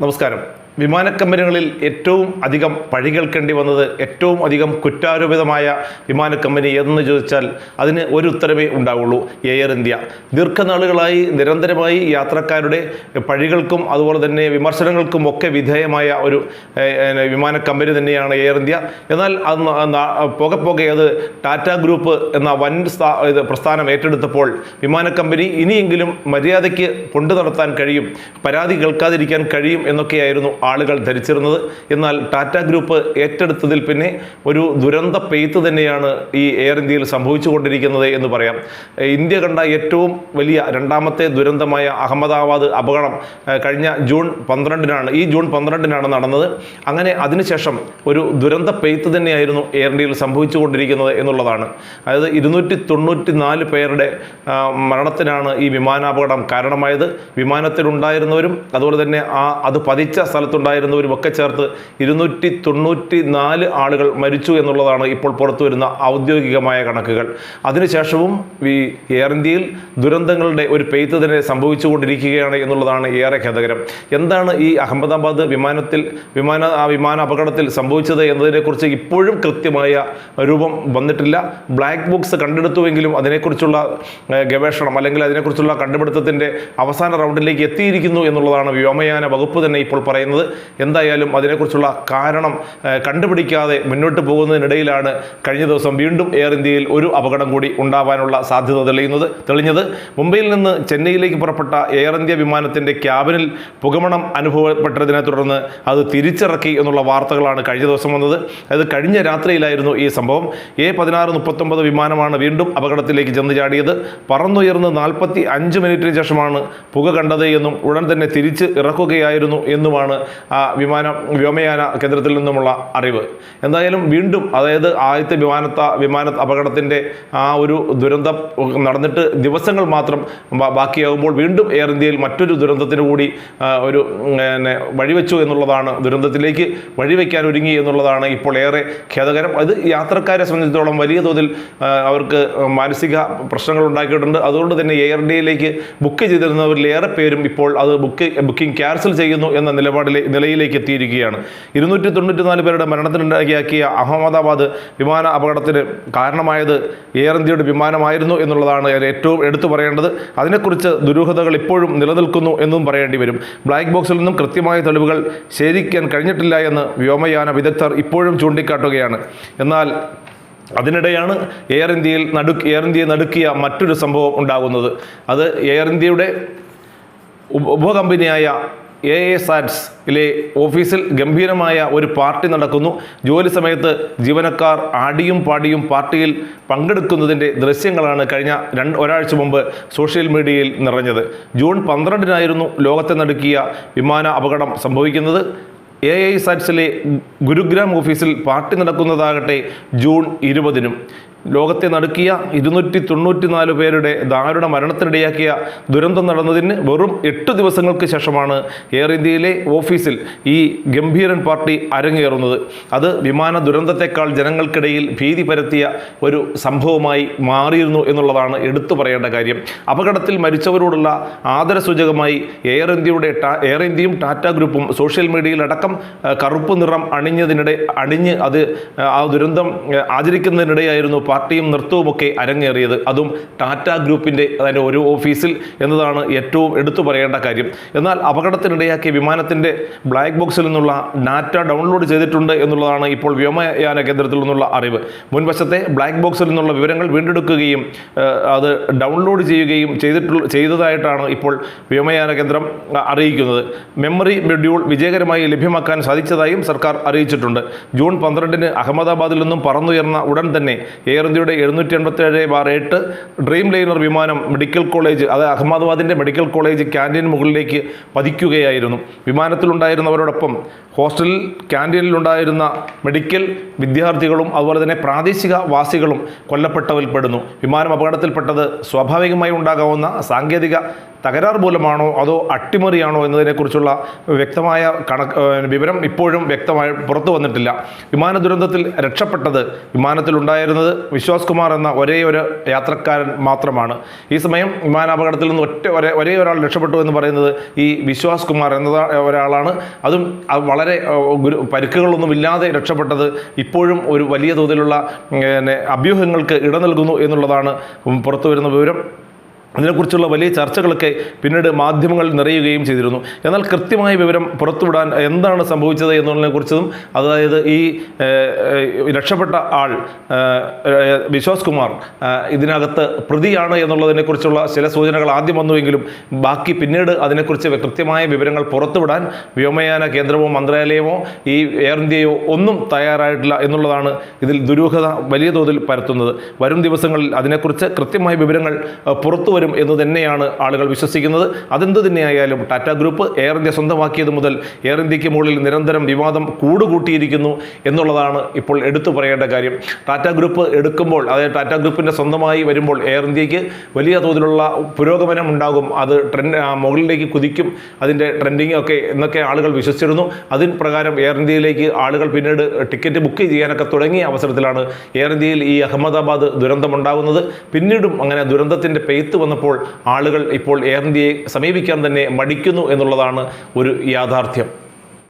നമസ്കാരം. വിമാന കമ്പനികളിൽ ഏറ്റവും അധികം പഴി കേൾക്കേണ്ടി വന്നത് ഏറ്റവും അധികം കുറ്റാരോപിതമായ വിമാനക്കമ്പനി ഏതെന്ന് ചോദിച്ചാൽ അതിന് ഒരു ഉത്തരവേ ഉണ്ടാവുള്ളൂ എയർ ഇന്ത്യ. ദീർഘനാളുകളായി നിരന്തരമായി യാത്രക്കാരുടെ പഴികൾക്കും അതുപോലെ തന്നെ വിമർശനങ്ങൾക്കും ഒക്കെ വിധേയമായ ഒരു ഏഹ്, ഏഹ്, വിമാന കമ്പനി തന്നെയാണ് എയർ ഇന്ത്യ. എന്നാൽ അത് പോകെ പോകെ അത് ടാറ്റ ഗ്രൂപ്പ് എന്ന വൻ ഇത് പ്രസ്ഥാനം ഏറ്റെടുത്തപ്പോൾ വിമാനക്കമ്പനി ഇനിയെങ്കിലും മര്യാദയ്ക്ക് കൊണ്ടു നടത്താൻ കഴിയും പരാതി കേൾക്കാതിരിക്കാൻ കഴിയും എന്നൊക്കെയായിരുന്നു ആളുകൾ ധരിച്ചിരുന്നത്. എന്നാൽ ടാറ്റ ഗ്രൂപ്പ് ഏറ്റെടുത്തതിൽ പിന്നെ ഒരു ദുരന്ത പെയ്ത്ത് തന്നെയാണ് ഈ എയർ ഇന്ത്യയിൽ സംഭവിച്ചുകൊണ്ടിരിക്കുന്നത് എന്ന് പറയാം. ഇന്ത്യ കണ്ട ഏറ്റവും വലിയ രണ്ടാമത്തെ ദുരന്തമായ അഹമ്മദാബാദ് അപകടം കഴിഞ്ഞ ജൂൺ പന്ത്രണ്ടിനാണ്. ഈ ജൂൺ പന്ത്രണ്ടിനാണ് നടന്നത്. അങ്ങനെ അതിനുശേഷം ഒരു ദുരന്ത പെയ്ത്ത് തന്നെയായിരുന്നു എയർ ഇന്ത്യയിൽ സംഭവിച്ചുകൊണ്ടിരിക്കുന്നത് എന്നുള്ളതാണ്. അതായത് ഇരുന്നൂറ്റി തൊണ്ണൂറ്റി നാല് പേരുടെ മരണത്തിനാണ് ഈ വിമാനാപകടം കാരണമായത്. വിമാനത്തിലുണ്ടായിരുന്നവരും അതുപോലെ തന്നെ ആ അത് പതിച്ച സ്ഥലത്തുണ്ടായിരുന്നവരും ഒക്കെ ചേർത്ത് ഇരുന്നൂറ്റി തൊണ്ണൂറ്റി നാല് ആളുകൾ മരിച്ചു എന്നുള്ളതാണ് ഇപ്പോൾ പുറത്തു വരുന്ന ഔദ്യോഗികമായ കണക്കുകൾ. അതിനുശേഷവും ഈ എയർ ഇന്ത്യയിൽ ദുരന്തങ്ങളുടെ ഒരു പെയ്ത്ത് തന്നെ സംഭവിച്ചുകൊണ്ടിരിക്കുകയാണ് എന്നുള്ളതാണ് ഏറെ ഖേദകരം. എന്താണ് ഈ അഹമ്മദാബാദ് വിമാനത്തിൽ വിമാന ആ വിമാന അപകടത്തിൽ സംഭവിച്ചത് എന്നതിനെക്കുറിച്ച് ഇപ്പോഴും കൃത്യമായ രൂപം വന്നിട്ടില്ല. ബ്ലാക്ക് ബോക്സ് കണ്ടെടുത്തുവെങ്കിലും അതിനെക്കുറിച്ചുള്ള ഗവേഷണം അല്ലെങ്കിൽ അതിനെക്കുറിച്ചുള്ള കണ്ടുപിടുത്തത്തിന്റെ അവസാന റൗണ്ടിലേക്ക് എത്തിയിരിക്കുന്നു എന്നുള്ളതാണ് വ്യോമയാന വകുപ്പ് തന്നെ ഇപ്പോൾ പറയുന്നത്. എന്തായാലും അതിനെക്കുറിച്ചുള്ള കാരണം കണ്ടുപിടിക്കാതെ മുന്നോട്ട് പോകുന്നതിനിടയിലാണ് കഴിഞ്ഞ ദിവസം വീണ്ടും എയർ ഇന്ത്യയിൽ ഒരു അപകടം കൂടി ഉണ്ടാവാനുള്ള സാധ്യത തെളിയുന്നത് തെളിഞ്ഞത് മുംബൈയിൽ നിന്ന് ചെന്നൈയിലേക്ക് പുറപ്പെട്ട എയർ ഇന്ത്യ വിമാനത്തിന്റെ ക്യാബിനിൽ പുകമണം അനുഭവപ്പെട്ടതിനെ തുടർന്ന് അത് തിരിച്ചിറക്കി എന്നുള്ള വാർത്തകളാണ് കഴിഞ്ഞ ദിവസം വന്നത്. അത് കഴിഞ്ഞ രാത്രിയിലായിരുന്നു ഈ സംഭവം. എ പതിനാറ് മുപ്പത്തൊമ്പത് വിമാനമാണ് വീണ്ടും അപകടത്തിലേക്ക് ചെന്ന് ചാടിയത്. പറന്നുയർന്ന് നാൽപ്പത്തി അഞ്ച് മിനിറ്റിന് ശേഷമാണ് പുക കണ്ടത് എന്നും ഉടൻ തന്നെ തിരിച്ച് ഇറക്കുകയായിരുന്നു എന്നുമാണ് വിമാന വ്യോമയാന കേന്ദ്രത്തിൽ നിന്നുമുള്ള അറിവ്. എന്തായാലും വീണ്ടും അതായത് ആദ്യത്തെ വിമാനത്ത വിമാന അപകടത്തിന്റെ ആ ഒരു ദുരന്തം നടന്നിട്ട് ദിവസങ്ങൾ മാത്രം ബാക്കിയാകുമ്പോൾ വീണ്ടും എയർ ഇന്ത്യയിൽ മറ്റൊരു ദുരന്തത്തിന് കൂടി ഒരു പിന്നെ വഴിവെച്ചു എന്നുള്ളതാണ്. ദുരന്തത്തിലേക്ക് വഴിവെക്കാൻ ഒരുങ്ങി എന്നുള്ളതാണ് ഇപ്പോൾ ഏറെ ഖേദകരം. അത് യാത്രക്കാരെ സംബന്ധിച്ചിടത്തോളം വലിയ തോതിൽ അവർക്ക് മാനസിക പ്രശ്നങ്ങൾ ഉണ്ടാക്കിയിട്ടുണ്ട്. അതുകൊണ്ട് തന്നെ എയർ ഇന്ത്യയിലേക്ക് ബുക്ക് ചെയ്തിരുന്നവരിലേറെ പേരും ഇപ്പോൾ അത് ബുക്ക് ബുക്കിംഗ് ക്യാൻസൽ ചെയ്യുന്നു എന്ന നിലപാടിലെ നിലയിലേക്ക് എത്തിയിരിക്കുകയാണ് ഇരുന്നൂറ്റി തൊണ്ണൂറ്റി നാല് പേരുടെ മരണത്തിനുണ്ടാക്കിയാക്കിയ അഹമ്മദാബാദ് വിമാന അപകടത്തിന് കാരണമായത് എയർ ഇന്ത്യയുടെ വിമാനമായിരുന്നു എന്നുള്ളതാണ് ഏറ്റവും എടുത്തു പറയേണ്ടത്. അതിനെക്കുറിച്ച് ദുരൂഹതകൾ ഇപ്പോഴും നിലനിൽക്കുന്നു എന്നും പറയേണ്ടി വരും. ബ്ലാക്ക് ബോക്സിൽ നിന്നും കൃത്യമായ തെളിവുകൾ ശേഖരിക്കാൻ കഴിഞ്ഞിട്ടില്ല എന്ന് വ്യോമയാന വിദഗ്ധർ ഇപ്പോഴും ചൂണ്ടിക്കാട്ടുകയാണ്. എന്നാൽ അതിനിടെയാണ് എയർ ഇന്ത്യയിൽ നടു എയർ ഇന്ത്യയെ നടുക്കിയ മറ്റൊരു സംഭവം ഉണ്ടാകുന്നത്. അത് എയർ ഇന്ത്യയുടെ ഉപ- ഉപകമ്പനിയായ എ എ സാറ്റ്സിലെ ഓഫീസിൽ ഗംഭീരമായ ഒരു പാർട്ടി നടക്കുന്നു. ജോലി സമയത്ത് ജീവനക്കാർ ആടിയും പാടിയും പാർട്ടിയിൽ പങ്കെടുക്കുന്നതിന്റെ ദൃശ്യങ്ങളാണ് കഴിഞ്ഞ രണ്ട് ഒരാഴ്ച മുമ്പ് സോഷ്യൽ മീഡിയയിൽ നിറഞ്ഞത്. ജൂൺ പന്ത്രണ്ടിനായിരുന്നു ലോകത്തെ നടുക്കിയ വിമാന അപകടം സംഭവിക്കുന്നത്. എ ഐ സാറ്റ്സിലെ ഗുരുഗ്രാം ഓഫീസിൽ പാർട്ടി നടക്കുന്നതാകട്ടെ ജൂൺ ഇരുപതിനും. ലോകത്തെ നടുക്കിയ ഇരുന്നൂറ്റി തൊണ്ണൂറ്റി നാല് പേരുടെ ദാരുണ മരണത്തിനിടയാക്കിയ ദുരന്തം നടന്നതിന് വെറും എട്ട് ദിവസങ്ങൾക്ക് ശേഷമാണ് എയർ ഇന്ത്യയിലെ ഓഫീസിൽ ഈ ഗംഭീരൻ പാർട്ടി അരങ്ങേറുന്നത്. അത് വിമാന ദുരന്തത്തെക്കാൾ ജനങ്ങൾക്കിടയിൽ ഭീതി പരത്തിയ ഒരു സംഭവമായി മാറിയിരുന്നു എന്നുള്ളതാണ് എടുത്തു പറയേണ്ട കാര്യം. അപകടത്തിൽ മരിച്ചവരോടുള്ള ആദരസൂചകമായി എയർ ഇന്ത്യയുടെ എയർ ഇന്ത്യയും ടാറ്റ ഗ്രൂപ്പും സോഷ്യൽ മീഡിയയിലടക്കം കറുപ്പ് നിറം അണിഞ്ഞതിനിടെ അണിഞ്ഞ് അത് ആ, ദുരന്തം ആചരിക്കുന്നതിനിടെയായിരുന്നു പാർട്ടിയും നൃത്തവുമൊക്കെ അരങ്ങേറിയത്. അതും ടാറ്റ ഗ്രൂപ്പിന്റെ അതിന്റെ ഒരു ഓഫീസിൽ എന്നതാണ് ഏറ്റവും എടുത്തു പറയേണ്ട കാര്യം. എന്നാൽ അപകടത്തിനിടയാക്കിയ വിമാനത്തിന്റെ ബ്ലാക്ക് ബോക്സിൽ നിന്നുള്ള ഡാറ്റ ഡൗൺലോഡ് ചെയ്തിട്ടുണ്ട് എന്നുള്ളതാണ് ഇപ്പോൾ വ്യോമയാന കേന്ദ്രത്തിൽ നിന്നുള്ള അറിവ്. മുൻവശത്തെ ബ്ലാക്ക് ബോക്സിൽ നിന്നുള്ള വിവരങ്ങൾ വീണ്ടെടുക്കുകയും അത് ഡൗൺലോഡ് ചെയ്യുകയും ചെയ്തിട്ടുള്ള ചെയ്തതായിട്ടാണ് ഇപ്പോൾ വ്യോമയാന കേന്ദ്രം അറിയിക്കുന്നത്. മെമ്മറി മൊഡ്യൂൾ വിജയകരമായി ലഭ്യമാക്കാൻ സാധിച്ചതായും സർക്കാർ അറിയിച്ചിട്ടുണ്ട്. ജൂൺ പന്ത്രണ്ടിന് അഹമ്മദാബാദിൽ നിന്നും പറന്നുയർന്ന ഉടൻ തന്നെ എയർ ഇന്ത്യയുടെ എഴുന്നൂറ്റി എൺപത്തി ഏഴ് ബാർ എട്ട് ഡ്രീം ലൈനർ വിമാനം മെഡിക്കൽ കോളേജ് അത് അഹമ്മദാബാദിന്റെ മെഡിക്കൽ കോളേജ് ക്യാന്റീൻ മുകളിലേക്ക് പതിക്കുകയായിരുന്നു. വിമാനത്തിലുണ്ടായിരുന്നവരോടൊപ്പം ഹോസ്റ്റലിൽ ക്യാന്റീനിലുണ്ടായിരുന്ന മെഡിക്കൽ വിദ്യാർത്ഥികളും അതുപോലെ തന്നെ പ്രാദേശിക വാസികളും കൊല്ലപ്പെട്ടവരിൽപ്പെടുന്നു. വിമാനം അപകടത്തിൽപ്പെട്ടത് സ്വാഭാവികമായി ഉണ്ടാകാവുന്ന സാങ്കേതിക തകരാർ മൂലമാണോ അതോ അട്ടിമറിയാണോ എന്നതിനെക്കുറിച്ചുള്ള വ്യക്തമായ കണക്ക് വിവരം ഇപ്പോഴും വ്യക്തമായി പുറത്തു വന്നിട്ടില്ല. വിമാന ദുരന്തത്തിൽ രക്ഷപ്പെട്ടത് വിമാനത്തിലുണ്ടായിരുന്നത് വിശ്വാസ് കുമാർ എന്ന ഒരേ ഒരു യാത്രക്കാരൻ മാത്രമാണ്. ഈ സമയം വിമാനാപകടത്തിൽ നിന്ന് ഒറ്റ ഒരേ ഒരേ ഒരാൾ രക്ഷപ്പെട്ടു എന്ന് പറയുന്നത് ഈ വിശ്വാസ് കുമാർ എന്ന ഒരാളാണ്. അതും വളരെ പരിക്കുകളൊന്നുമില്ലാതെ രക്ഷപ്പെട്ടത് ഇപ്പോഴും ഒരു വലിയ തോതിലുള്ള അഭ്യൂഹങ്ങൾക്ക് ഇട നൽകുന്നു എന്നുള്ളതാണ് പുറത്തു വരുന്ന വിവരം. അതിനെക്കുറിച്ചുള്ള വലിയ ചർച്ചകളൊക്കെ പിന്നീട് മാധ്യമങ്ങൾ നിറയുകയും ചെയ്തിരുന്നു. എന്നാൽ കൃത്യമായ വിവരം പുറത്തുവിടാൻ എന്താണ് സംഭവിച്ചത് എന്നുള്ളതിനെക്കുറിച്ചതും അതായത് ഈ രക്ഷപ്പെട്ട ആൾ വിശ്വാസ് കുമാർ ഇതിനകത്ത് പ്രതിയാണ് എന്നുള്ളതിനെക്കുറിച്ചുള്ള ചില സൂചനകൾ ആദ്യം വന്നുവെങ്കിലും ബാക്കി പിന്നീട് അതിനെക്കുറിച്ച് കൃത്യമായ വിവരങ്ങൾ പുറത്തുവിടാൻ വ്യോമയാന കേന്ദ്രമോ മന്ത്രാലയമോ ഈ എയർ ഇന്ത്യയോ ഒന്നും തയ്യാറായിട്ടില്ല എന്നുള്ളതാണ് ഇതിൽ ദുരൂഹത വലിയ തോതിൽ പരത്തുന്നത്. വരും ദിവസങ്ങളിൽ അതിനെക്കുറിച്ച് കൃത്യമായ വിവരങ്ങൾ പുറത്തു വരും എന്ന് തന്നെയാണ് ആളുകൾ വിശ്വസിക്കുന്നത്. അതെന്ത് തന്നെയായാലും ടാറ്റ ഗ്രൂപ്പ് എയർ ഇന്ത്യ സ്വന്തമാക്കിയത് മുതൽ എയർ ഇന്ത്യയ്ക്ക് മുകളിൽ നിരന്തരം വിവാദം കൂടുകൂട്ടിയിരിക്കുന്നു എന്നുള്ളതാണ് ഇപ്പോൾ എടുത്തു പറയേണ്ട കാര്യം. ടാറ്റ ഗ്രൂപ്പ് എടുക്കുമ്പോൾ അതായത് ടാറ്റ ഗ്രൂപ്പിന്റെ സ്വന്തമായി വരുമ്പോൾ എയർ ഇന്ത്യയ്ക്ക് വലിയ തോതിലുള്ള പുരോഗമനം ഉണ്ടാകും. അത് ട്രെൻഡ് മുകളിലേക്ക് കുതിക്കും. അതിന്റെ ട്രെൻഡിങ് ഒക്കെ എന്നൊക്കെ ആളുകൾ വിശ്വസിച്ചിരുന്നു. അതിൻ പ്രകാരം എയർ ഇന്ത്യയിലേക്ക് ആളുകൾ പിന്നീട് ടിക്കറ്റ് ബുക്ക് ചെയ്യാനൊക്കെ തുടങ്ങിയ അവസരത്തിലാണ് എയർ ഇന്ത്യയിൽ ഈ അഹമ്മദാബാദ് ദുരന്തമുണ്ടാകുന്നത് പിന്നീടും അങ്ങനെ ദുരന്തത്തിന്റെ പെയ്ത്ത് വന്നപ്പോൾ ആളുകൾ ഇപ്പോൾ എയർ ഇന്ത്യയെ സമീപിക്കാൻ തന്നെ മടിക്കുന്നു എന്നുള്ളതാണ് ഒരു യാഥാർത്ഥ്യം.